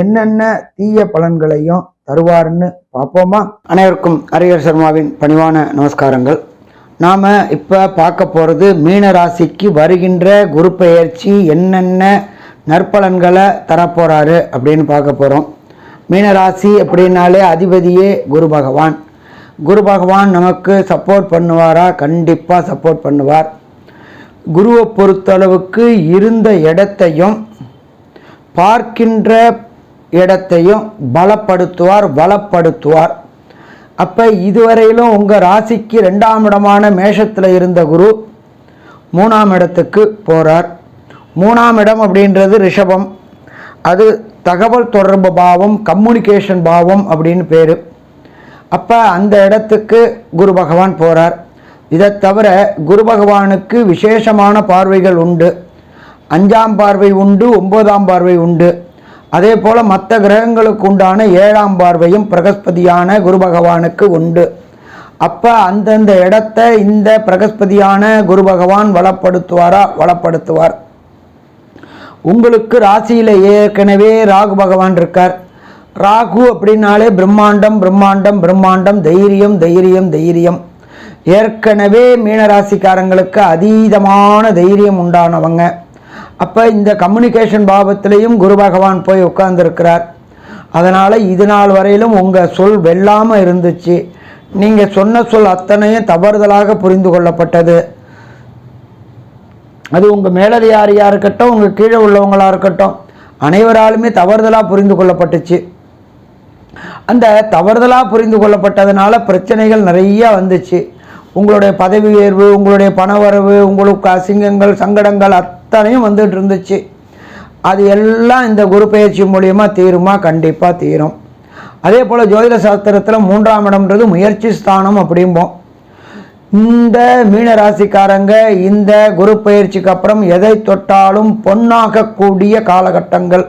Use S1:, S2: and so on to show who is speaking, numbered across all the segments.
S1: என்னென்ன தீய பலன்களையும் தருவாருன்னு பார்ப்போமா? அனைவருக்கும் ஹரிஹர் சர்மாவின் பணிவான நமஸ்காரங்கள். நாம் இப்போ பார்க்க போகிறது மீன ராசிக்கு வருகின்ற குரு பெயர்ச்சி என்னென்ன நற்பலன்களை தரப்போகிறாரு அப்படின்னு பார்க்க போகிறோம் மீனராசி அப்படின்னாலே அதிபதியே குரு பகவான். குரு பகவான் நமக்கு சப்போர்ட் பண்ணுவாரா? கண்டிப்பாக சப்போர்ட் பண்ணுவார். குருவை பொறுத்தளவுக்கு இருந்த இடத்தையும் பார்க்கின்ற இடத்தையும் பலப்படுத்துவார் வளப்படுத்துவார். அப்போ இதுவரையிலும் உங்கள் ராசிக்கு ரெண்டாம் இடமான மேஷத்தில் இருந்த குரு மூணாம் இடத்துக்கு போகிறார் மூணாம் இடம் அப்படின்றது ரிஷபம். அது தகவல் தொடர்பு பாவம் கம்யூனிகேஷன் பாவம் அப்படின்னு பேர். அப்போ அந்த இடத்துக்கு குரு பகவான் போகிறார் இதை தவிர குரு பகவானுக்கு விசேஷமான பார்வைகள் உண்டு. அஞ்சாம் பார்வை உண்டு ஒன்பதாம் பார்வை உண்டு. அதே போல் மற்ற கிரகங்களுக்கு உண்டான ஏழாம் பார்வையும் பிரகஸ்பதியான குரு பகவானுக்கு உண்டு. அப்போ அந்தந்த இடத்த இந்த பிரகஸ்பதியான குரு பகவான் வளப்படுத்துவாரா? வளப்படுத்துவார். உங்களுக்கு ராசியில் ஏற்கனவே ராகு பகவான் இருக்கார். ராகு அப்படின்னாலே பிரம்மாண்டம் பிரம்மாண்டம் பிரம்மாண்டம் தைரியம் தைரியம் தைரியம். ஏற்கனவே மீனராசிக்காரங்களுக்கு அதீதமான தைரியம் உண்டானவங்க. அப்போ இந்த கம்யூனிகேஷன் பாவத்திலையும் குரு பகவான் போய் உட்கார்ந்துருக்கிறார். அதனால் இது நாள் வரையிலும் உங்கள் சொல் வெல்லாமல் இருந்துச்சு. நீங்கள் சொன்ன சொல் அத்தனையும் தவறுதலாக புரிந்து கொள்ளப்பட்டது. அது உங்கள் மேலதிகாரியாக இருக்கட்டும் உங்கள் கீழே உள்ளவங்களாக இருக்கட்டும் அனைவராலுமே தவறுதலாக புரிந்து கொள்ளப்பட்டுச்சு. அந்த தவறுதலாக புரிந்து கொள்ளப்பட்டதுனால பிரச்சனைகள் நிறைய வந்துச்சு. உங்களுடைய பதவி உயர்வு உங்களுடைய பணவரவு உங்களுக்கு அசிங்கங்கள் சங்கடங்கள் அத்தனையும் வந்துட்டு இருந்துச்சு. அது எல்லாம் இந்த குரு பயிற்சி மூலியமாக தீருமா? கண்டிப்பாக தீரும். அதே போல் ஜோதிட சாஸ்திரத்தில் மூன்றாம் இடம்ன்றது முயற்சி ஸ்தானம் அப்படிம்போம். இந்த மீன ராசிக்காரங்க இந்த குரு பயிற்சிக்கு அப்புறம் எதை தொட்டாலும் பொன்னாகக்கூடிய காலகட்டங்கள்.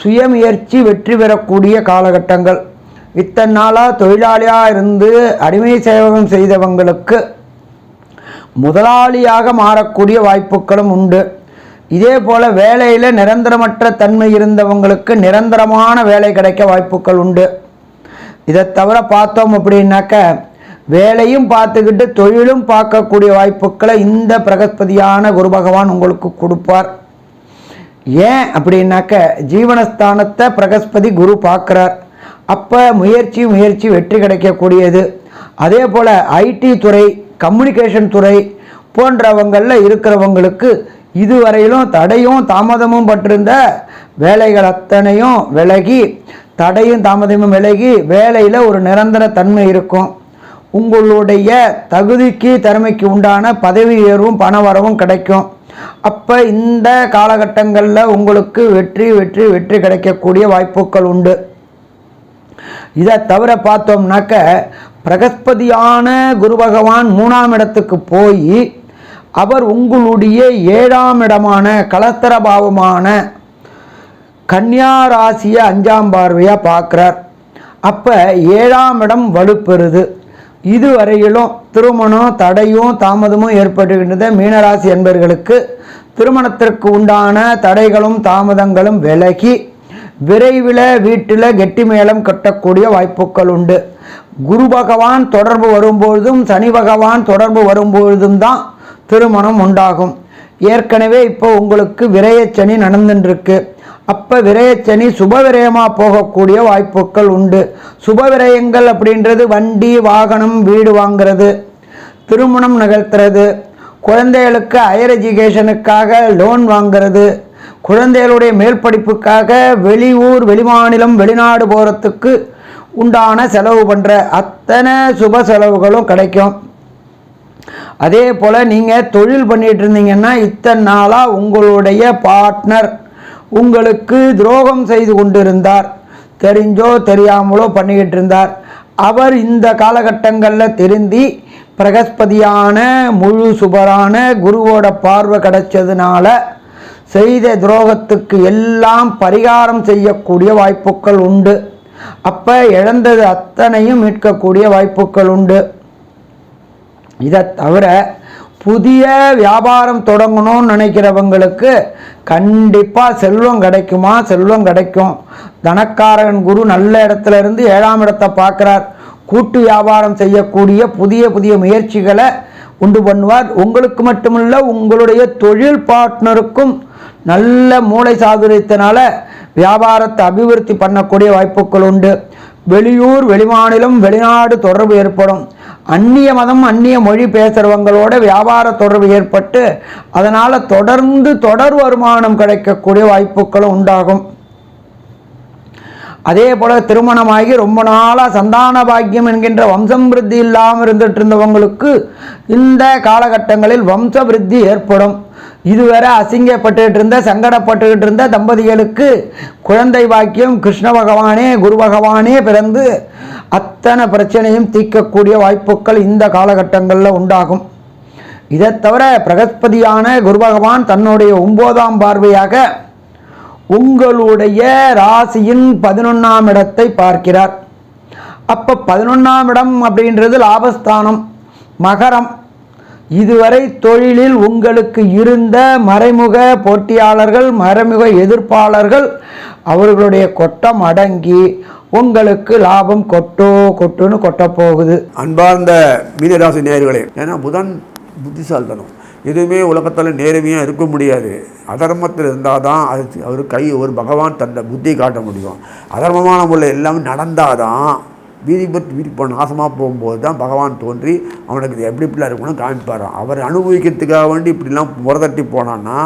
S1: சுயமுயற்சி வெற்றி பெறக்கூடிய காலகட்டங்கள். இத்தனை நாளாக தொழிலாளியாக இருந்து அடிமை சேவகம் செய்தவங்களுக்கு முதலாளியாக மாறக்கூடிய வாய்ப்புகளும் உண்டு. இதே போல் வேலையில் நிரந்தரமற்ற தன்மை இருந்தவங்களுக்கு நிரந்தரமான வேலை கிடைக்க வாய்ப்புகள் உண்டு. இதை தவிர பார்த்தோம் அப்படின்னாக்க வேலையும் பார்த்துக்கிட்டு தொழிலும் பார்க்கக்கூடிய வாய்ப்புகளை இந்த பிரகஸ்பதியான குரு பகவான் உங்களுக்கு கொடுப்பார். ஏன் அப்படின்னாக்க ஜீவனஸ்தானத்தை பிரகஸ்பதி குரு பார்க்குறார். அப்போ முயற்சி முயற்சி வெற்றி கிடைக்கக்கூடியது. அதே போல் ஐடி துறை கம்யூனிகேஷன் துறை போன்றவங்களில் இருக்கிறவங்களுக்கு இதுவரையிலும் தடையும் தாமதமும் பட்டிருந்த வேலைகள் அத்தனையும் விலகி தடையும் தாமதமும் விலகி வேலையில் ஒரு நிரந்தர தன்மை இருக்கும். உங்களுடைய தகுதிக்கு திறமைக்கு உண்டான பதவி உயர்வும் பண வரவும் கிடைக்கும். அப்போ இந்த காலகட்டங்களில் உங்களுக்கு வெற்றி வெற்றி வெற்றி கிடைக்கக்கூடிய வாய்ப்புகள் உண்டு. இதை தவிர பார்த்தோம்னாக்க பிரகஸ்பதியான குரு பகவான் மூணாம் இடத்துக்கு போய் அவர் உங்களுடைய ஏழாம் இடமான கலத்தரபாவமான கன்னியா ராசியை அஞ்சாம் பார்வையாக பார்க்குறார். அப்போ ஏழாம் இடம் வலுப்பெறுது. இதுவரையிலும் திருமணம் தடையும் தாமதமும் ஏற்பட்டுகின்றது. மீனராசி என்பர்களுக்கு திருமணத்திற்கு உண்டான தடைகளும் தாமதங்களும் விலகி விரைவில் வீட்டில் கெட்டி மேளம் கட்டக்கூடிய வாய்ப்புகள் உண்டு. குரு பகவான் தொடர்பு வரும்பொழுதும் சனி பகவான் தொடர்பு வரும்பொழுதும் தான் திருமணம் உண்டாகும். ஏற்கனவே இப்போ உங்களுக்கு விரயச்சனி நடந்துட்டுருக்கு அப்போ விரயச்சனி சுப விரயமாக போகக்கூடிய வாய்ப்புகள் உண்டு. சுப விரயங்கள் அப்படின்றது வண்டி வாகனம் வீடு வாங்கிறது திருமணம் நிகழ்த்துறது குழந்தைகளுக்கு ஹையர் எஜுகேஷனுக்காக லோன் வாங்கிறது குழந்தைகளுடைய மேல் படிப்புக்காக வெளியூர் வெளிமாநிலம் வெளிநாடு போகிறதுக்கு உண்டான செலவு பண்ணுற அத்தனை சுப செலவுகளும் கிடைக்கும். அதே போல் நீங்கள் தொழில் பண்ணிகிட்டு இருந்தீங்கன்னா இத்தனை நாளாக உங்களுடைய பார்ட்னர் உங்களுக்கு துரோகம் செய்து கொண்டிருந்தார். தெரிஞ்சோ தெரியாமலோ பண்ணிக்கிட்டு இருந்தார் அவர் இந்த காலகட்டங்களில் திருந்தி பிரகஸ்பதியான முழு சுபரான குருவோட பார்வை கிடைச்சதுனால செய்த துரோகத்துக்கு எல்லாம் பரிகாரம் செய்யக்கூடிய வாய்ப்புகள் உண்டு. அப்போ இழந்தது அத்தனையும் மீட்கக்கூடிய வாய்ப்புகள் உண்டு. இதை தவிர புதிய வியாபாரம் தொடங்கணும்னு நினைக்கிறவங்களுக்கு கண்டிப்பாக செல்வம் கிடைக்குமா? செல்வம் கிடைக்கும். தனக்காரன் குரு நல்ல இடத்துல இருந்து ஏழாம் இடத்தை பார்க்குறார். கூட்டு வியாபாரம் செய்யக்கூடிய புதிய புதிய முயற்சிகளை உண்டு பண்ணுவார். உங்களுக்கு மட்டுமல்ல உங்களுடைய தொழில் பார்ட்னருக்கும் நல்ல மூளை சாதுரியத்தினால வியாபாரத்தை அபிவிருத்தி பண்ணக்கூடிய வாய்ப்புகள் உண்டு. வெளியூர் வெளிமாநிலம் வெளிநாடு தொடர்பு ஏற்படும். அந்நிய மதம் அந்நிய மொழி பேசுகிறவங்களோட வியாபார தொடர்பு ஏற்பட்டு அதனால் தொடர்ந்து தொடர் வருமானம் கிடைக்கக்கூடிய வாய்ப்புகளும் உண்டாகும். அதே போல் திருமணமாகி ரொம்ப நாளாக சந்தான பாக்கியம் என்கின்ற வம்சம் விருத்தி இல்லாமல் இருந்துட்டு இருந்தவங்களுக்கு இந்த காலகட்டங்களில் வம்ச விருத்தி ஏற்படும். இதுவரை அசிங்கப்பட்டுக்கிட்டு இருந்த சங்கடப்பட்டுக்கிட்டு இருந்த தம்பதிகளுக்கு குழந்தை பாக்கியம் கிருஷ்ண பகவானே குரு பகவானே பிறந்து அத்தனை பிரச்சனையும் தீர்க்கக்கூடிய வாய்ப்புகள் இந்த காலகட்டங்களில் உண்டாகும். இதை தவிர பிரகஸ்பதியான குரு பகவான் தன்னுடைய ஒன்பதாம் பார்வையாக உங்களுடைய ராசியின் பதினொன்றாம் இடத்தை பார்க்கிறார். அப்போ பதினொன்றாம் இடம் அப்படின்றது லாபஸ்தானம் மகரம். இதுவரை தொழிலில் உங்களுக்கு இருந்த மறைமுக போட்டியாளர்கள் மறைமுக எதிர்ப்பாளர்கள் அவர்களுடைய கொட்டம் அடங்கி உங்களுக்கு லாபம் கொட்டோ கொட்டுன்னு கொட்டப்போகுது.
S2: அன்பார்ந்த மீனராசி நேர்களே ஏன்னா புதன் புத்திசாலித்தனம். எதுவுமே உலகத்தில் நேர்மையாக இருக்க முடியாது. அதர்மத்தில் இருந்தால் தான் அது அவர் கை ஒரு பகவான் தந்த புத்தி காட்ட முடியும். அதர்மமான முறையில் எல்லாமே நடந்தால் தான் வீதி பற்றி வீதி நாசமாக போகும்போது தான் பகவான் தோன்றி அவனுக்கு இது எப்படி இப்படிலாம் இருக்கணும்னு காமிப்பாரான் அவர் அனுபவிக்கிறதுக்காக வேண்டி இப்படிலாம் முறதட்டி போனான்னா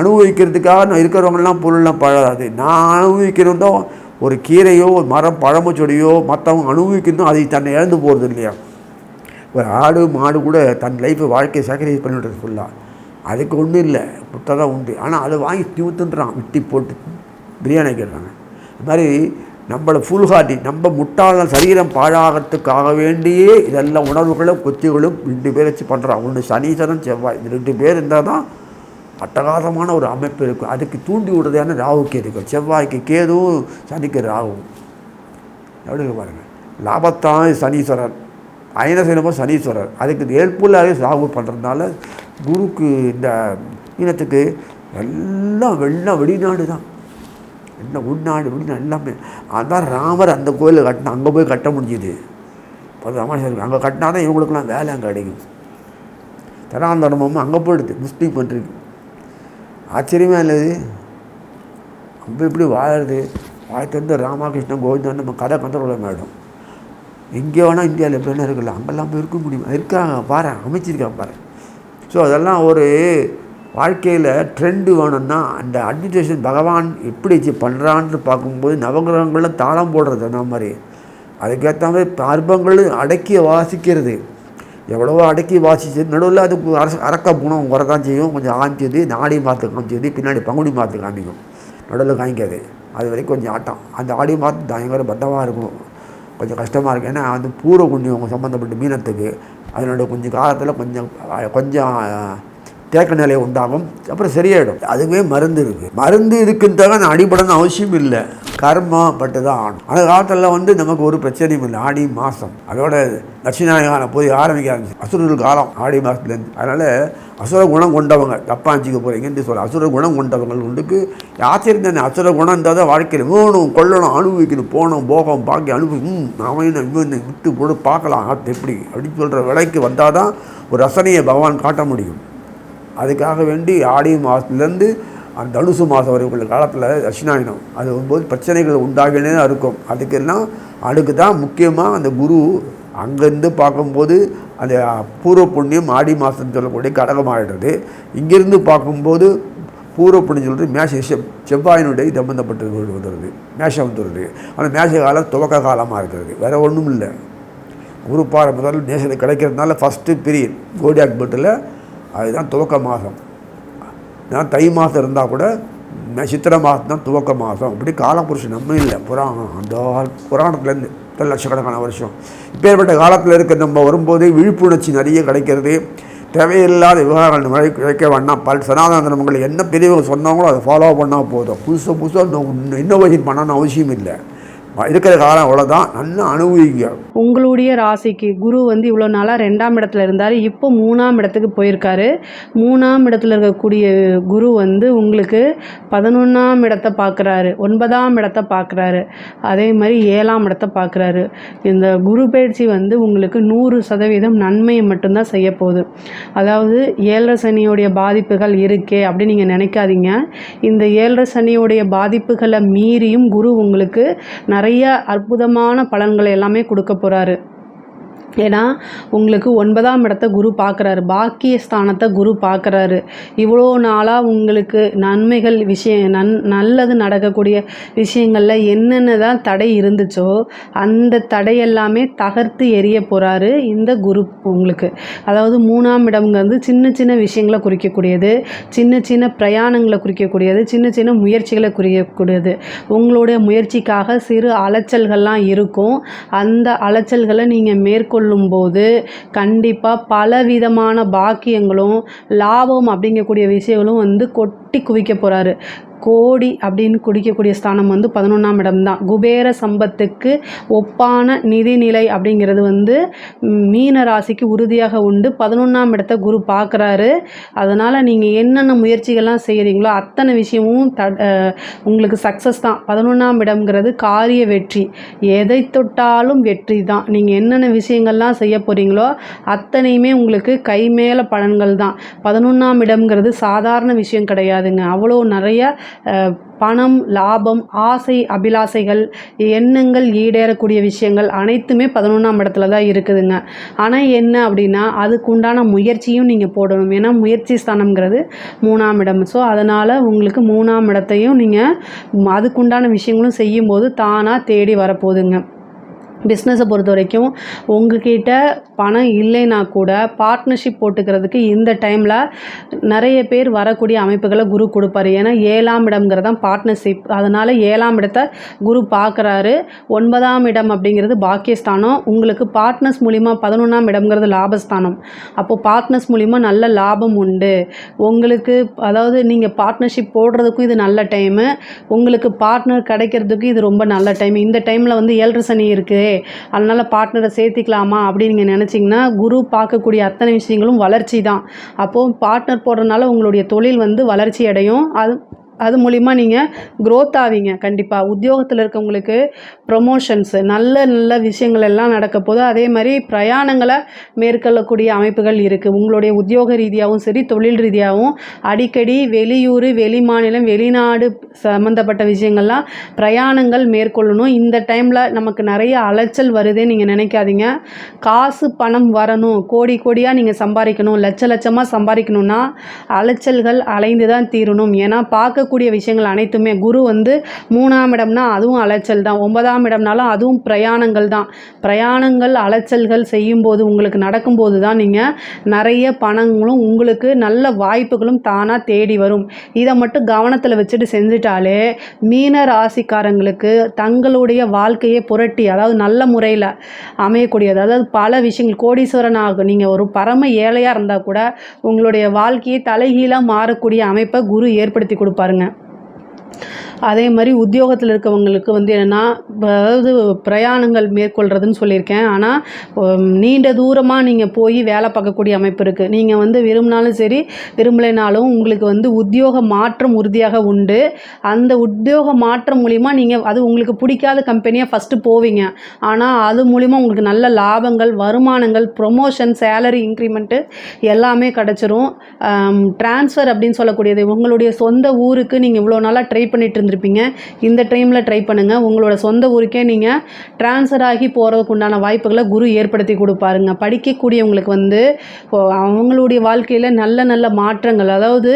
S2: அனுபவிக்கிறதுக்காக நான் இருக்கிறவங்கலாம் பொருள்லாம் பழகாது. நான் அனுபவிக்கிறதும் ஒரு கீரையோ ஒரு மரம் பழமோ செடியோ மற்றவங்க அனுபவிக்கணும் அதை தன்னை இழந்து போகிறது இல்லையா? ஒரு ஆடு மாடு கூட தன் லைஃப்பை வாழ்க்கையை சாக்ரிஃபைஸ் பண்ணிவிடுறது ஃபுல்லாக அதுக்கு ஒன்றும் இல்லை. முட்டை தான் உண்டு. ஆனால் அதை வாங்கி திமுத்துன்றான் விட்டி போட்டு பிரியாணி கேட்குறாங்க இது மாதிரி நம்மளை ஃபுல் ஹார்டி நம்ம முட்டாள சரீரம் பாழாகிறதுக்காக வேண்டியே இதெல்லாம் உணர்வுகளும் கொத்திகளும் ரெண்டு பேர் வச்சு பண்ணுறான் ஒன்று சனீசனம் செவ்வாய். இது ரெண்டு பேர் இருந்தால் தான் அட்டகாசமான ஒரு அமைப்பு இருக்கும் அதுக்கு தூண்டி விடுறதான ராகு கேதுகள் செவ்வாய்க்கு கேதுவும் சனிக்கு ராகும் எப்படி இருக்கு பாருங்க. லாபத்தான் சனீஸ்வரர். அயனசேனமோ சனீஸ்வரர். அதுக்கு ஹெல்ப்ஃபுல்லாகவே ராகு பண்ணுறதுனால குருக்கு இந்த இனத்துக்கு எல்லாம் வெள்ளம் வெளிநாடு தான். என்ன உள்நாடு வெளிநாடு எல்லாமே. அதான் ராமர் அந்த கோயிலில் கட்டினா அங்கே போய் கட்ட முடிஞ்சுது. இப்போ ராமாயணம் அங்கே கட்டினா தான் இவங்களுக்குலாம் வேலை அங்கே கிடைக்கும். தராந்தரமும் அங்கே போயிடுது. முஸ்லீம் பண்ணிருக்கு ஆச்சரியமாக இல்லை அப்போ இப்படி வாழறது? வாழ்த்து ராமகிருஷ்ணன் கோவிந்தன் நம்ம கதை கந்தரோலம் ஆகிடும் எங்கே வேணால் இந்தியாவில் எப்படின்னா வேணா இருக்கலாம் அங்கெல்லாம் போய் இருக்க முடியுமா? இருக்காங்க பாரு அமைச்சிருக்காங்க பாரு. ஸோ அதெல்லாம் ஒரு வாழ்க்கையில் ட்ரெண்டு வேணும்னா அந்த அட்மினிஸ்ட்ரேஷன் பகவான் எப்படி பண்ணுறான்னு பார்க்கும்போது நவகிரகங்களில் தாளம் போடுறது அந்த மாதிரி. அதுக்கேற்ற மாதிரி பர்பங்கள் அடக்கி வாசிக்கிறது. எவ்வளவோ அடக்கி வாசிச்சு நடுவில் அதுக்கு அரச அரக்க குணம் வரதான் செய்யும். கொஞ்சம் ஆமிச்சது நாடி மாற்று காமிச்சது பின்னாடி பங்குனி மாற்று காமிக்கும். நடுவில் காமிக்காது. அது வரைக்கும் கொஞ்சம் ஆட்டம். அந்த ஆடி மாற்று பயங்கர பத்தமாக இருக்கும். கொஞ்சம் கஷ்டமாக இருக்கும் ஏன்னா அந்த பூர்வ புண்ணியம் சம்மந்தப்பட்ட மீனத்துக்கு. அதனோட கொஞ்சம் காலத்தில் கொஞ்சம் கொஞ்சம் தேக்க நிலை உண்டாகும். அப்புறம் சரியாயிடும். அதுவே மருந்து இருக்குது மருந்து இருக்குன்றதாக நான் அடிபடணும் அவசியம் இல்லை. கர்மா பட்டு தான் ஆணும் அந்த காலத்தில் வந்து நமக்கு ஒரு பிரச்சனையும் இல்லை. ஆடி மாதம் அதோட தட்சிணாயகான போய் ஆரம்பிக்க ஆரம்பிச்சு அசுரர்கள் காலம் ஆடி மாதத்துலேருந்து அதனால் அசுர குணம் கொண்டவங்க தப்பாஞ்சிக்க போகிறீங்கன்னு சொல்ல. அசுர குணம் கொண்டவங்க உண்டுக்கு. ஆச்சரியம் அசுர குணம் இருந்தால் தான் வாழ்க்கையில் வேணும் கொள்ளணும் அனுபவிக்கணும் போகணும் போகம் பாக்கி அனுபவி நாம இவன் விட்டு போட்டு பார்க்கலாம். எப்படி? அப்படின்னு சொல்கிற விலைக்கு வந்தால் தான் ஒரு ரசனையை பகவான் காட்ட முடியும். அதுக்காக வேண்டி ஆடி மாதத்துலேருந்து அந்த தனுசு மாதம் வரைக்குள்ள காலத்தில் தட்சிணாயனம். அது வரும்போது பிரச்சனைகள் உண்டாகினே தான் இருக்கும். அதுக்கெல்லாம் அதுக்கு தான் முக்கியமாக அந்த குரு அங்கேருந்து பார்க்கும்போது அந்த பூர்வ புண்ணியம் ஆடி மாதம் சொல்லக்கூடிய கடகமாகிடுறது இங்கேருந்து பார்க்கும்போது பூர்வ புண்ணியம் சொல்கிறது மேஷ செவ்வாயினுடைய சம்பந்தப்பட்டு வருது மேஷம் வந்துடுது ஆனால் மேஷ காலம் துவக்க காலமாக இருக்கிறது. வேறு ஒன்றும் இல்லை. குரு பாறை நேசத்தை கிடைக்கிறதுனால ஃபஸ்ட்டு பீரியட் கோடியாக் பட்டில் அதுதான் துவக்க மாதம் நான் தை மாதம் இருந்தால் கூட மே சித்திரை மாதம் தான் துவக்க மாதம் இப்படி காலபுருஷன் நம்ம இல்லை புராணம் அந்த புராணத்துலேருந்து இத்தனை லட்சக்கணக்கான வருஷம் இப்பேற்பட்ட காலத்தில் இருக்க நம்ம வரும்போது விழிப்புணர்ச்சி நிறைய கிடைக்கிறது தேவையில்லாத விவகாரங்கள் இந்த கிடைக்க வேண்டாம் பல் சனாதன தர்மங்கள் என்ன பெரியவங்க சொன்னாங்களோ அதை ஃபாலோ பண்ணால் போதும் புதுசாக புதுசாக இன்னோவேஷன் பண்ணணும்னு அவசியம் இல்லை இருக்கிற காலம் அவ்வளோதான் நல்லா அனுபவிங்க.
S3: உங்களுடைய ராசிக்கு குரு வந்து இவ்வளோ நாளாக ரெண்டாம் இடத்துல இருந்தார். இப்போ மூணாம் இடத்துக்கு போயிருக்காரு. மூணாம் இடத்துல இருக்கக்கூடிய குரு வந்து உங்களுக்கு பதினொன்றாம் இடத்தை பார்க்குறாரு. ஒன்பதாம் இடத்தை பார்க்குறாரு. அதே மாதிரி ஏழாம் இடத்தை பார்க்குறாரு. இந்த குரு பயிற்சி வந்து உங்களுக்கு நூறு சதவீதம் நன்மையை மட்டும்தான் செய்ய போகுது. அதாவது ஏழரை சனியோடைய பாதிப்புகள் இருக்கே அப்படின்னு நீங்கள் நினைக்காதீங்க. இந்த ஏழரை சனியோடைய பாதிப்புகளை மீறியும் குரு உங்களுக்கு நிறைய அற்புதமான பலன்களை எல்லாமே கொடுக்க போகிறாரு ஏன்னா உங்களுக்கு ஒன்பதாம் இடத்த குரு பார்க்குறாரு. பாக்கிய ஸ்தானத்தை குரு பார்க்குறாரு. இவ்வளோ நாளாக உங்களுக்கு நன்மைகள் விஷயம் நன் நல்லது நடக்கக்கூடிய விஷயங்களில் என்னென்ன தான் தடை இருந்துச்சோ அந்த தடையெல்லாமே தகர்த்து எரிய போகிறாரு இந்த குரு உங்களுக்கு. அதாவது மூணாம் இடம்ங்கிறது சின்ன சின்ன விஷயங்களை குறிக்கக்கூடியது சின்ன சின்ன பிரயாணங்களை குறிக்கக்கூடியது சின்ன சின்ன முயற்சிகளை குறிக்கக்கூடியது. உங்களுடைய முயற்சிக்காக சிறு அலைச்சல்கள்லாம் இருக்கும். அந்த அலைச்சல்களை நீங்கள் மேற்கொள்ளும் போது கண்டிப்பாக பலவிதமான பாக்கியங்களும் லாபம் அப்படிங்கக்கூடிய விஷயங்களும் வந்து கொட்டி குவிக்க போகிறாரு கோடி அப்படின்னு குடிக்கக்கூடிய ஸ்தானம் வந்து பதினொன்றாம் இடம் தான் குபேர சம்பத்துக்கு ஒப்பான நிதிநிலை அப்படிங்கிறது வந்து மீன ராசிக்கு உறுதியாக உண்டு. பதினொன்றாம் இடத்த குரு பார்க்குறாரு. அதனால் நீங்கள் என்னென்ன முயற்சிகள்லாம் செய்கிறீங்களோ அத்தனை விஷயமும் த உங்களுக்கு சக்ஸஸ் தான். பதினொன்றாம் இடம்ங்கிறது காரிய வெற்றி. எதை தொட்டாலும் வெற்றி தான். நீங்கள் என்னென்ன விஷயங்கள்லாம் செய்ய போகிறீங்களோ அத்தனையுமே உங்களுக்கு கை மேலே பலன்கள் தான். பதினொன்றாம் இடம்ங்கிறது சாதாரண விஷயம் கிடையாதுங்க. அவ்வளோ நிறைய பணம் லாபம் ஆசை அபிலாசைகள் எண்ணங்கள் ஈடேறக்கூடிய விஷயங்கள் அனைத்துமே பதினொன்றாம் இடத்துல தான் இருக்குதுங்க. ஆனால் என்ன அப்படின்னா அதுக்குண்டான முயற்சியும் நீங்கள் போடணும். ஏன்னா முயற்சி ஸ்தானம்ங்கிறது மூணாம் இடம். ஸோ அதனால் உங்களுக்கு மூணாம் இடத்தையும் நீங்கள் அதுக்குண்டான விஷயங்களும் செய்யும்போது தானாக தேடி வரப்போகுதுங்க. பிஸ்னஸை பொறுத்த வரைக்கும் உங்ககிட்ட பணம் இல்லைன்னா கூட பார்ட்னர்ஷிப் போட்டுக்கிறதுக்கு இந்த டைமில் நிறைய பேர் வரக்கூடிய அமைப்புகளை குரு கொடுப்பாரு. ஏன்னா ஏழாம் இடம்ங்கிறதான் பார்ட்னர்ஷிப் அதனால் ஏழாம் இடத்த குரு பார்க்குறாரு. ஒன்பதாம் இடம் அப்படிங்கிறது பாக்கியஸ்தானம். உங்களுக்கு பார்ட்னர்ஸ் மூலிமா பதினொன்றாம் இடம்ங்கிறது லாபஸ்தானம். அப்போது பார்ட்னர்ஸ் மூலிமா நல்ல லாபம் உண்டு. உங்களுக்கு அதாவது நீங்கள் பார்ட்னர்ஷிப் போடுறதுக்கும் இது நல்ல டைமு உங்களுக்கு பார்ட்னர் கிடைக்கிறதுக்கு இது ரொம்ப நல்ல டைம் இந்த டைமில் வந்து ஏழரை சனி இருக்குது அதனால் பார்ட்னரை சேர்த்திக்கலாமா அப்படின்னு நீங்கள் நினச்சிங்கன்னா குரு பார்க்கக்கூடிய அத்தனை விஷயங்களும் வளர்ச்சி தான். அப்போது பார்ட்னர் போடுறதுனால உங்களுடைய தொழில் வந்து வளர்ச்சி அடையும். அது அது மூலிமா நீங்கள் க்ரோத் ஆவீங்க. கண்டிப்பாக உத்தியோகத்தில் இருக்கவங்களுக்கு ப்ரொமோஷன்ஸு நல்ல நல்ல விஷயங்கள் எல்லாம் நடக்க போது அதே மாதிரி பிரயாணங்களை மேற்கொள்ளக்கூடிய அமைப்புகள் இருக்குது உங்களுடைய உத்தியோக ரீதியாகவும் சரி தொழில் ரீதியாகவும் அடிக்கடி வெளியூர் வெளி மாநிலம் வெளிநாடு சம்மந்தப்பட்ட விஷயங்கள்லாம் பிரயாணங்கள் மேற்கொள்ளணும். இந்த டைமில் நமக்கு நிறைய அலைச்சல் வருதுன்னு நீங்கள் நினைக்காதீங்க. காசு பணம் வரணும். கோடி கோடியாக நீங்கள் சம்பாதிக்கணும். லட்ச லட்சமாக சம்பாதிக்கணும்னா அலைச்சல்கள் அலைந்து தான் தீரணும். ஏன்னா பார்க்கக்கூடிய விஷயங்கள் அனைத்துமே குரு வந்து மூணாம் இடம்னா அதுவும் அலைச்சல் தான் ஒன்பதாம் இடம்னாலும் அதுவும் பிரயாணங்கள் தான். பிரயாணங்கள் அலைச்சல்கள் செய்யும்போது உங்களுக்கு நடக்கும்போது தான் நீங்கள் நிறைய பணங்களும் உங்களுக்கு நல்ல வாய்ப்புகளும் தானாக தேடி வரும். இதை மட்டும் கவனத்தில் வச்சுட்டு செஞ்சுட்டாலே மீன ராசிக்காரங்களுக்கு தங்களுடைய வாழ்க்கையை புரட்டி அதாவது நல்ல முறையில் அமையக்கூடியது. அதாவது பல விஷயங்கள் கோடீஸ்வரன் ஆகும் நீங்கள் ஒரு பரம ஏழையாக இருந்தால் கூட உங்களுடைய வாழ்க்கையை தலைகீழாக மாறக்கூடிய அமைப்பை குரு ஏற்படுத்தி கொடுப்பாருங்க. பண்ணுங்கள் அதே மாதிரி உத்தியோகத்தில் இருக்கவங்களுக்கு வந்து என்னென்னா அதாவது பிரயாணங்கள் மேற்கொள்கிறதுன்னு சொல்லியிருக்கேன். ஆனால் நீண்ட தூரமாக நீங்கள் போய் வேலை பார்க்கக்கூடிய அமைப்பு இருக்குது நீங்கள் வந்து விரும்பினாலும் சரி விரும்பலைனாலும் உங்களுக்கு வந்து உத்தியோக மாற்றம் உறுதியாக உண்டு. அந்த உத்தியோக மாற்றம் மூலிமா நீங்கள் அது உங்களுக்கு பிடிக்காத கம்பெனியாக ஃபஸ்ட்டு போவீங்க. ஆனால் அது மூலிமா உங்களுக்கு நல்ல லாபங்கள் வருமானங்கள் ப்ரொமோஷன் சேலரி இன்க்ரிமெண்ட்டு எல்லாமே கிடச்சிரும். ட்ரான்ஸ்ஃபர் அப்படின்னு சொல்லக்கூடியது உங்களுடைய சொந்த ஊருக்கு நீங்கள் இவ்வளோ நாளாக ட்ரை பண்ணிட்டு இருந்திருப்பீங்க இந்த டைமில் ட்ரை பண்ணுங்கள் உங்களோட சொந்த ஊருக்கே நீங்கள் ட்ரான்ஸ்ஃபர் ஆகி போகிறதுக்கு உண்டான வாய்ப்புகளை குரு ஏற்படுத்தி கொடுப்பாருங்க. படிக்கக்கூடியவங்களுக்கு வந்து அவங்களுடைய வாழ்க்கையில் நல்ல நல்ல மாற்றங்கள் அதாவது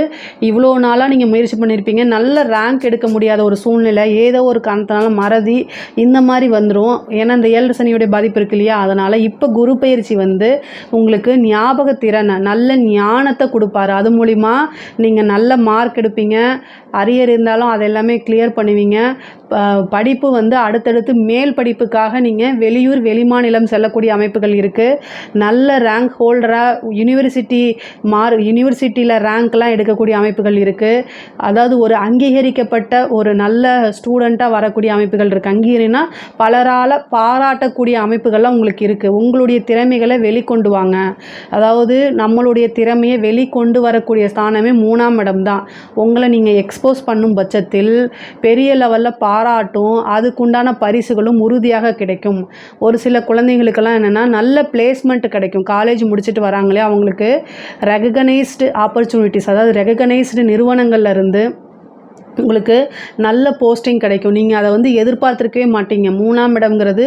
S3: இவ்வளோ நாளாக நீங்கள் முயற்சி பண்ணியிருப்பீங்க நல்ல ரேங்க் எடுக்க முடியாத ஒரு சூழ்நிலை ஏதோ ஒரு காரணத்தினால மறதி இந்த மாதிரி வந்துடும் ஏன்னா இந்த ஏழு சனியுடைய பாதிப்பு இருக்கு இல்லையா? அதனால் இப்போ குரு பயிற்சி வந்து உங்களுக்கு ஞாபக திறனை நல்ல ஞானத்தை கொடுப்பாரு. அது மூலிமா நீங்கள் நல்ல மார்க் எடுப்பீங்க. அரியர் இருந்தாலும் அது எல்லாமே கிளியர் பண்ணுவீங்க. ப- படிப்பு வந்து அடுத்தடுத்து மேல் படிப்புக்காக நீங்கள் வெளியூர் வெளிமாநிலம் செல்லக்கூடிய அமைப்புகள் இருக்குது நல்ல ரேங்க் ஹோல்டராக யூனிவர்சிட்டி மார் யூனிவர்சிட்டியில் ரேங்க்லாம் எடுக்கக்கூடிய அமைப்புகள் இருக்குது அதாவது ஒரு அங்கீகரிக்கப்பட்ட ஒரு நல்ல ஸ்டூடெண்ட்டாக வரக்கூடிய அமைப்புகள் இருக்குது அங்கீகரினா பலரால் பாராட்டக்கூடிய அமைப்புகள்லாம் உங்களுக்கு இருக்குது உங்களுடைய திறமைகளை வெளிக்கொண்டு வாங்க. அதாவது நம்மளுடைய திறமையை வெளிக்கொண்டு வரக்கூடிய ஸ்தானமே மூணாம் இடம் தான். உங்களை நீங்கள் எக்ஸ்போஸ் பண்ணும் பட்சத்தில். பெரிய லெவலில் பாராட்டும் அதுக்குண்டான பரிசுகளும் உறுதியாக கிடைக்கும். ஒரு சில குழந்தைங்களுக்கெல்லாம் என்னென்னா நல்ல பிளேஸ்மெண்ட் கிடைக்கும். காலேஜ் முடிச்சுட்டு வராங்களே அவங்களுக்கு ரெகனைஸ்டு ஆப்பர்ச்சுனிட்டிஸ் அதாவது ரெகனைஸ்டு நிறுவனங்கள்லேருந்து உங்களுக்கு நல்ல போஸ்டிங் கிடைக்கும். நீங்கள் அதை வந்து எதிர்பார்த்துருக்கவே மாட்டீங்க. மூணாம் இடம்ங்கிறது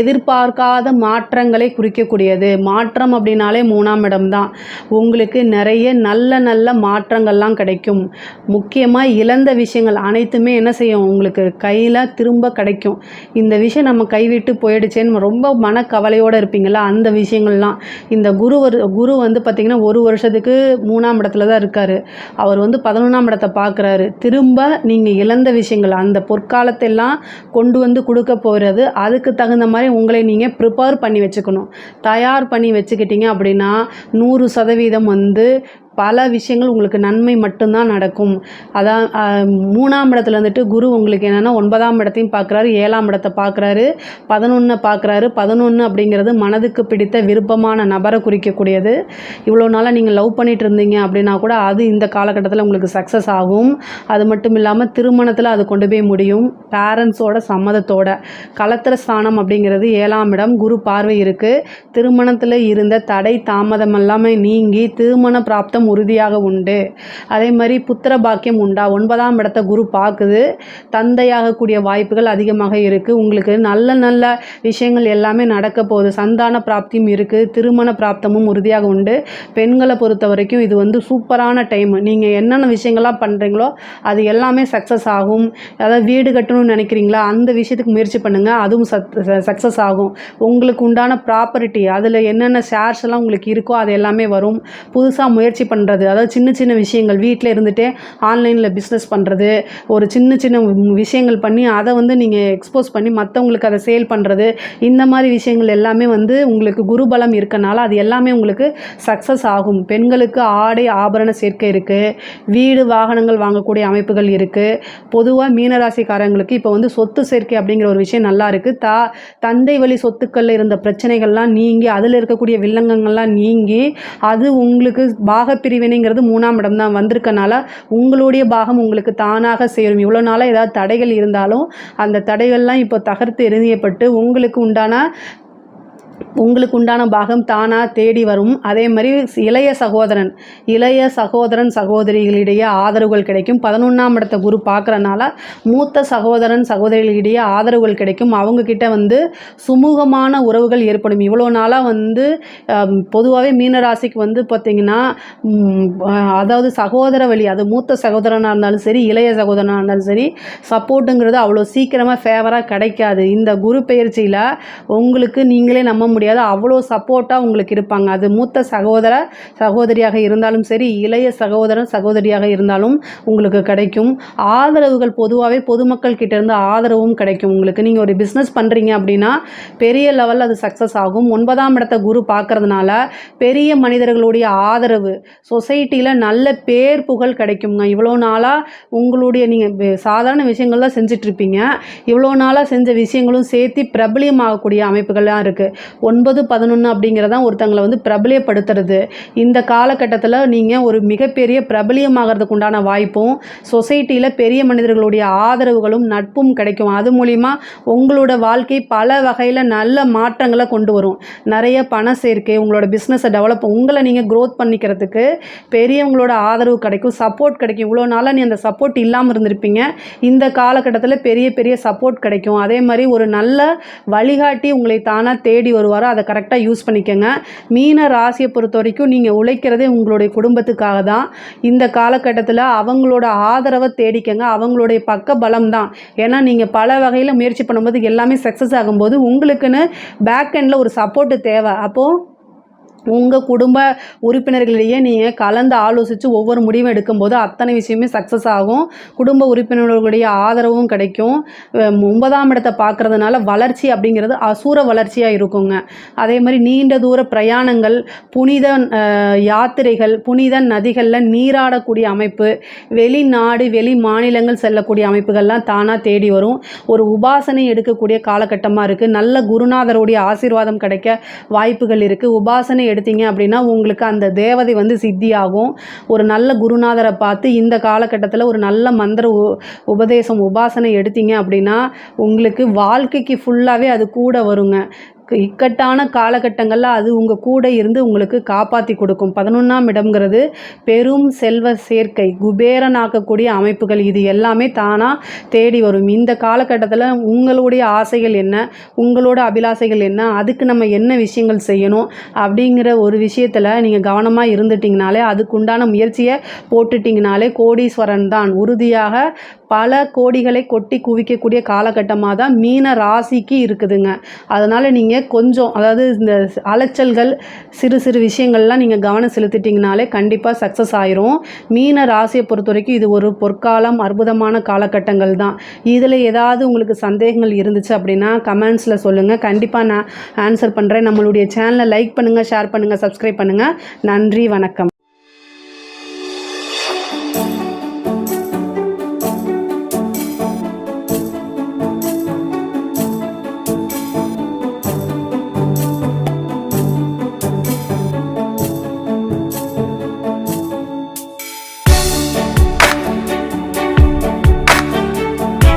S3: எதிர்பார்க்காத மாற்றங்களை குறிக்கக்கூடியது. மாற்றம் அப்படின்னாலே மூணாம் இடம் தான். உங்களுக்கு நிறைய நல்ல நல்ல மாற்றங்கள்லாம் கிடைக்கும். முக்கியமாக இழந்த விஷயங்கள் அனைத்துமே என்ன செய்யும்? உங்களுக்கு கையில் திரும்ப கிடைக்கும். இந்த விஷயம் நம்ம கைவிட்டு போயிடுச்சேன்னு ரொம்ப மனக்கவலையோடு இருப்பீங்களா அந்த விஷயங்கள்லாம். இந்த குரு வரு குரு வந்து பார்த்திங்கன்னா ஒரு வருஷத்துக்கு மூணாம் இடத்துல தான் இருக்கார். அவர் வந்து பதினொன்றாம் இடத்தை பார்க்குறாரு. திரும்ப நீங்கள் இழந்த விஷயங்கள் அந்த பொற்காலத்தெல்லாம் கொண்டு வந்து கொடுக்க போகிறது அதுக்கு தகுந்த மாதிரி உங்களை நீங்கள் ப்ரிப்பேர் பண்ணி வச்சுக்கணும். தயார் பண்ணி வச்சுக்கிட்டீங்க அப்படின்னா நூறு சதவீதம் வந்து பல விஷயங்கள் உங்களுக்கு நன்மை மட்டும்தான் நடக்கும். அதான் மூணாம் இடத்துல வந்துட்டு குரு உங்களுக்கு என்னென்னா ஒன்பதாம் இடத்தையும் பார்க்குறாரு ஏழாம் இடத்தை பார்க்குறாரு பதினொன்றை பார்க்குறாரு பதினொன்று அப்படிங்கிறது மனதுக்கு பிடித்த விருப்பமான நபரை குறிக்கக்கூடியது. இவ்வளோ நாளாக நீங்கள் லவ் பண்ணிகிட்டு இருந்தீங்க அப்படின்னா கூட அது இந்த காலகட்டத்தில் உங்களுக்கு சக்ஸஸ் ஆகும். அது மட்டும் இல்லாமல் திருமணத்தில் அது கொண்டு போய் முடியும். பேரண்ட்ஸோட சம்மதத்தோட. கலத்திர ஸ்தானம் அப்படிங்கிறது ஏழாம் இடம் குரு பார்வை இருக்குது திருமணத்தில் இருந்த தடை தாமதம் எல்லாமே நீங்கி திருமண பிராப்தம் உறுதியாக உண்டு. அதே மாதிரி புத்திர பாக்கியம் உண்டா? ஒன்பதாம் இடத்த குரு பார்க்குது. தந்தையாகக்கூடிய வாய்ப்புகள் அதிகமாக இருக்குது உங்களுக்கு நல்ல நல்ல விஷயங்கள் எல்லாமே நடக்க போகுது. சந்தான பிராப்தியும் இருக்குது திருமண பிராப்தமும் உறுதியாக உண்டு. பெண்களை பொறுத்த வரைக்கும் இது வந்து சூப்பரான டைம். நீங்கள் என்னென்ன விஷயங்கள்லாம் பண்ணுறீங்களோ அது எல்லாமே சக்ஸஸ் ஆகும். அதாவது வீடு கட்டணும்னு நினைக்கிறீங்களா? அந்த விஷயத்துக்கு முயற்சி பண்ணுங்கள் அதுவும் சக்ஸஸ் ஆகும். உங்களுக்கு உண்டான ப்ராப்பர்ட்டி அதில் என்னென்ன ஷேர்ஸ் எல்லாம் உங்களுக்கு இருக்கோ அது எல்லாமே வரும். புதுசாக முயற்சி பண்ணுறது அதாவது சின்ன சின்ன விஷயங்கள் வீட்டில் இருந்துகிட்டே ஆன்லைனில் பிஸ்னஸ் பண்ணுறது ஒரு சின்ன சின்ன விஷயங்கள் பண்ணி அதை வந்து நீங்கள் எக்ஸ்போஸ் பண்ணி மற்றவங்களுக்கு அதை சேல் பண்ணுறது இந்த மாதிரி விஷயங்கள் எல்லாமே வந்து உங்களுக்கு குருபலம் இருக்கனால அது எல்லாமே உங்களுக்கு சக்ஸஸ் ஆகும். பெண்களுக்கு ஆடை ஆபரண சேர்க்கை இருக்குது வீடு வாகனங்கள் வாங்கக்கூடிய அமைப்புகள் இருக்குது பொதுவாக மீனராசிக்காரங்களுக்கு இப்போ வந்து சொத்து சேர்க்கை அப்படிங்கிற ஒரு விஷயம் நல்லா இருக்குது தா தந்தை வழி சொத்துக்களில் இருந்த பிரச்சனைகள்லாம் நீங்கி அதில் இருக்கக்கூடிய வில்லங்கங்கள்லாம் நீங்கி அது உங்களுக்கு பிரிவினைங்கிறது மூணாம் இடம் தான் வந்திருக்கனால உங்களுடைய பாகம் உங்களுக்கு தானாக சேரும். இவ்வளோ நாளாக ஏதாவது தடைகள் இருந்தாலும் அந்த தடைகள்லாம் இப்போ தகர்த்து எரிஞ்சியப்பட்டு உங்களுக்கு உண்டான உங்களுக்கு உண்டான பாகம் தானாக தேடி வரும். அதே மாதிரி இளைய சகோதரன் இளைய சகோதரன் சகோதரிகளிடையே ஆதரவுகள் கிடைக்கும். பதினொன்றாம் இடத்த குரு பார்க்குறனால மூத்த சகோதரன் சகோதரிகளிடையே ஆதரவுகள் கிடைக்கும். அவங்கக்கிட்ட வந்து சுமூகமான உறவுகள் ஏற்படும். இவ்வளோ நாளாக வந்து பொதுவாகவே மீனராசிக்கு வந்து பார்த்திங்கன்னா அதாவது சகோதர வழி அது மூத்த சகோதரனாக இருந்தாலும் சரி இளைய சகோதரனாக இருந்தாலும் சரி சப்போர்ட்டுங்கிறது அவ்வளோ சீக்கிரமாக ஃபேவராக கிடைக்காது. இந்த குரு பயிற்சியில் உங்களுக்கு நீங்களே நம்ம முடியாது. அவ்வளோ சப்போர்ட்டாக உங்களுக்கு இருப்பாங்க. அது மூத்த சகோதர சகோதரியாக இருந்தாலும் சரி இளைய சகோதரன் சகோதரியாக இருந்தாலும் உங்களுக்கு கிடைக்கும். ஆதரவுகள் பொதுவாகவே பொதுமக்கள் கிட்டேருந்து ஆதரவும் கிடைக்கும். உங்களுக்கு நீங்கள் ஒரு பிஸ்னஸ் பண்ணுறீங்க அப்படின்னா பெரிய லெவலில் அது சக்ஸஸ் ஆகும். ஒன்பதாம் இடத்த குரு பார்க்கறதுனால பெரிய மனிதர்களுடைய ஆதரவு சொசைட்டியில் நல்ல பேர் புகழ் கிடைக்குங்க. இவ்வளோ நாளாக உங்களுடைய நீங்கள் சாதாரண விஷயங்கள் தான் செஞ்சிட்ருப்பீங்க இவ்வளோ நாளாக செஞ்ச விஷயங்களும் சேர்த்து பிரபலியமாகக்கூடிய அமைப்புகள்லாம் இருக்குது ஒன்பது பதினொன்று அப்படிங்கிறதான் ஒருத்தங்களை வந்து பிரபலியப்படுத்துறது. இந்த காலகட்டத்தில் நீங்கள் ஒரு மிகப்பெரிய பிரபலியமாகிறதுக்கு உண்டான வாய்ப்பும் சொசைட்டியில் பெரிய மனிதர்களுடைய ஆதரவுகளும் நட்பும் கிடைக்கும். அது மூலிமா உங்களோட வாழ்க்கை பல வகையில் நல்ல மாற்றங்களை கொண்டு வரும். நிறைய பண சேர்க்கை உங்களோட பிஸ்னஸை டெவலப் உங்களை நீங்கள் க்ரோத் பண்ணிக்கிறதுக்கு பெரியவங்களோட ஆதரவு கிடைக்கும் சப்போர்ட் கிடைக்கும். இவ்வளோ நாளாக நீ அந்த சப்போர்ட் இல்லாமல் இருந்திருப்பீங்க. இந்த காலகட்டத்தில் பெரிய பெரிய சப்போர்ட் கிடைக்கும். அதே மாதிரி ஒரு நல்ல வழிகாட்டி உங்களை தானாக தேடி வரும். வருவாரோ அதை கரெக்டாக யூஸ் பண்ணிக்கோங்க. மீன ராசியை பொறுத்த வரைக்கும் நீங்கள் உழைக்கிறதே உங்களுடைய குடும்பத்துக்காக தான். இந்த காலகட்டத்தில் அவங்களோட ஆதரவை தேடிக்கங்க. அவங்களுடைய பக்க பலம் தான் ஏன்னா நீங்கள் பல வகையில் முயற்சி பண்ணும்போது எல்லாமே சக்ஸஸ் ஆகும்போது உங்களுக்குன்னு பேக் எண்டில் ஒரு சப்போர்ட்டு தேவை. அப்போது உங்கள் குடும்ப உறுப்பினர்களிடையே நீங்கள் கலந்து ஆலோசித்து ஒவ்வொரு முடிவும் எடுக்கும்போது அத்தனை விஷயமே சக்ஸஸ் ஆகும். குடும்ப உறுப்பினர்களுடைய ஆதரவும் கிடைக்கும். ஒன்பதாம் இடத்தை பார்க்கறதுனால வளர்ச்சி அப்படிங்கிறது அசூர வளர்ச்சியாக இருக்குங்க. அதே மாதிரி நீண்ட தூர பிரயாணங்கள் புனித யாத்திரைகள் புனித நதிகளில் நீராடக்கூடிய அமைப்பு வெளிநாடு வெளி மாநிலங்கள் செல்லக்கூடிய அமைப்புகள்லாம் தானாக தேடி வரும். ஒரு உபாசனை எடுக்கக்கூடிய காலகட்டமாக இருக்குது நல்ல குருநாதருடைய ஆசீர்வாதம் கிடைக்க வாய்ப்புகள் இருக்குது உபாசனை எடுத்தீங்க அப்படின்னா உங்களுக்கு அந்த தேவதை வந்து சித்தியாகும். ஒரு நல்ல குருநாதரை பார்த்து இந்த காலகட்டத்தில் ஒரு நல்ல மந்திர உ உபதேசம் உபாசனை எடுத்தீங்க அப்படின்னா உங்களுக்கு வாழ்க்கைக்கு ஃபுல்லாகவே அது கூட வருங்க. இக்கட்டான காலகட்டங்களில் அது உங்கள் கூட இருந்து உங்களுக்கு காப்பாற்றி கொடுக்கும். பதினொன்றாம் இடம்ங்கிறது பெரும் செல்வ சேர்க்கை குபேரனாக்கக்கூடிய அமைப்புகள். இது எல்லாமே தானாக தேடி வரும். இந்த காலகட்டத்தில் உங்களுடைய ஆசைகள் என்ன? உங்களோட அபிலாசைகள் என்ன? அதுக்கு நம்ம என்ன விஷயங்கள் செய்யணும்? அப்படிங்கிற ஒரு விஷயத்தில் நீங்கள் கவனமாக இருந்துட்டிங்கனாலே அதுக்குண்டான முயற்சியை போட்டுட்டிங்கனாலே கோடீஸ்வரன் தான். உறுதியாக பல கோடிகளை கொட்டி குவிக்கக்கூடிய காலகட்டமாக தான் மீன ராசிக்கு இருக்குதுங்க. அதனால் நீங்கள் கொஞ்சம் அதாவது இந்த அலைச்சல்கள் சிறு சிறு விஷயங்கள்லாம் நீங்கள் கவனம் செலுத்திட்டிங்கனாலே கண்டிப்பாக சக்ஸஸ் ஆயிரும். மீன ராசியை பொறுத்த வரைக்கும் இது ஒரு பொற்காலம் அற்புதமான காலகட்டங்கள் தான். இதில் ஏதாவது உங்களுக்கு சந்தேகங்கள் இருந்துச்சு அப்படின்னா கமெண்ட்ஸில் சொல்லுங்கள் கண்டிப்பாக நான் ஆன்சர் பண்ணுறேன் நம்மளுடைய சேனலை லைக் பண்ணுங்கள் ஷேர் பண்ணுங்கள் சப்ஸ்கிரைப் பண்ணுங்கள் நன்றி வணக்கம்.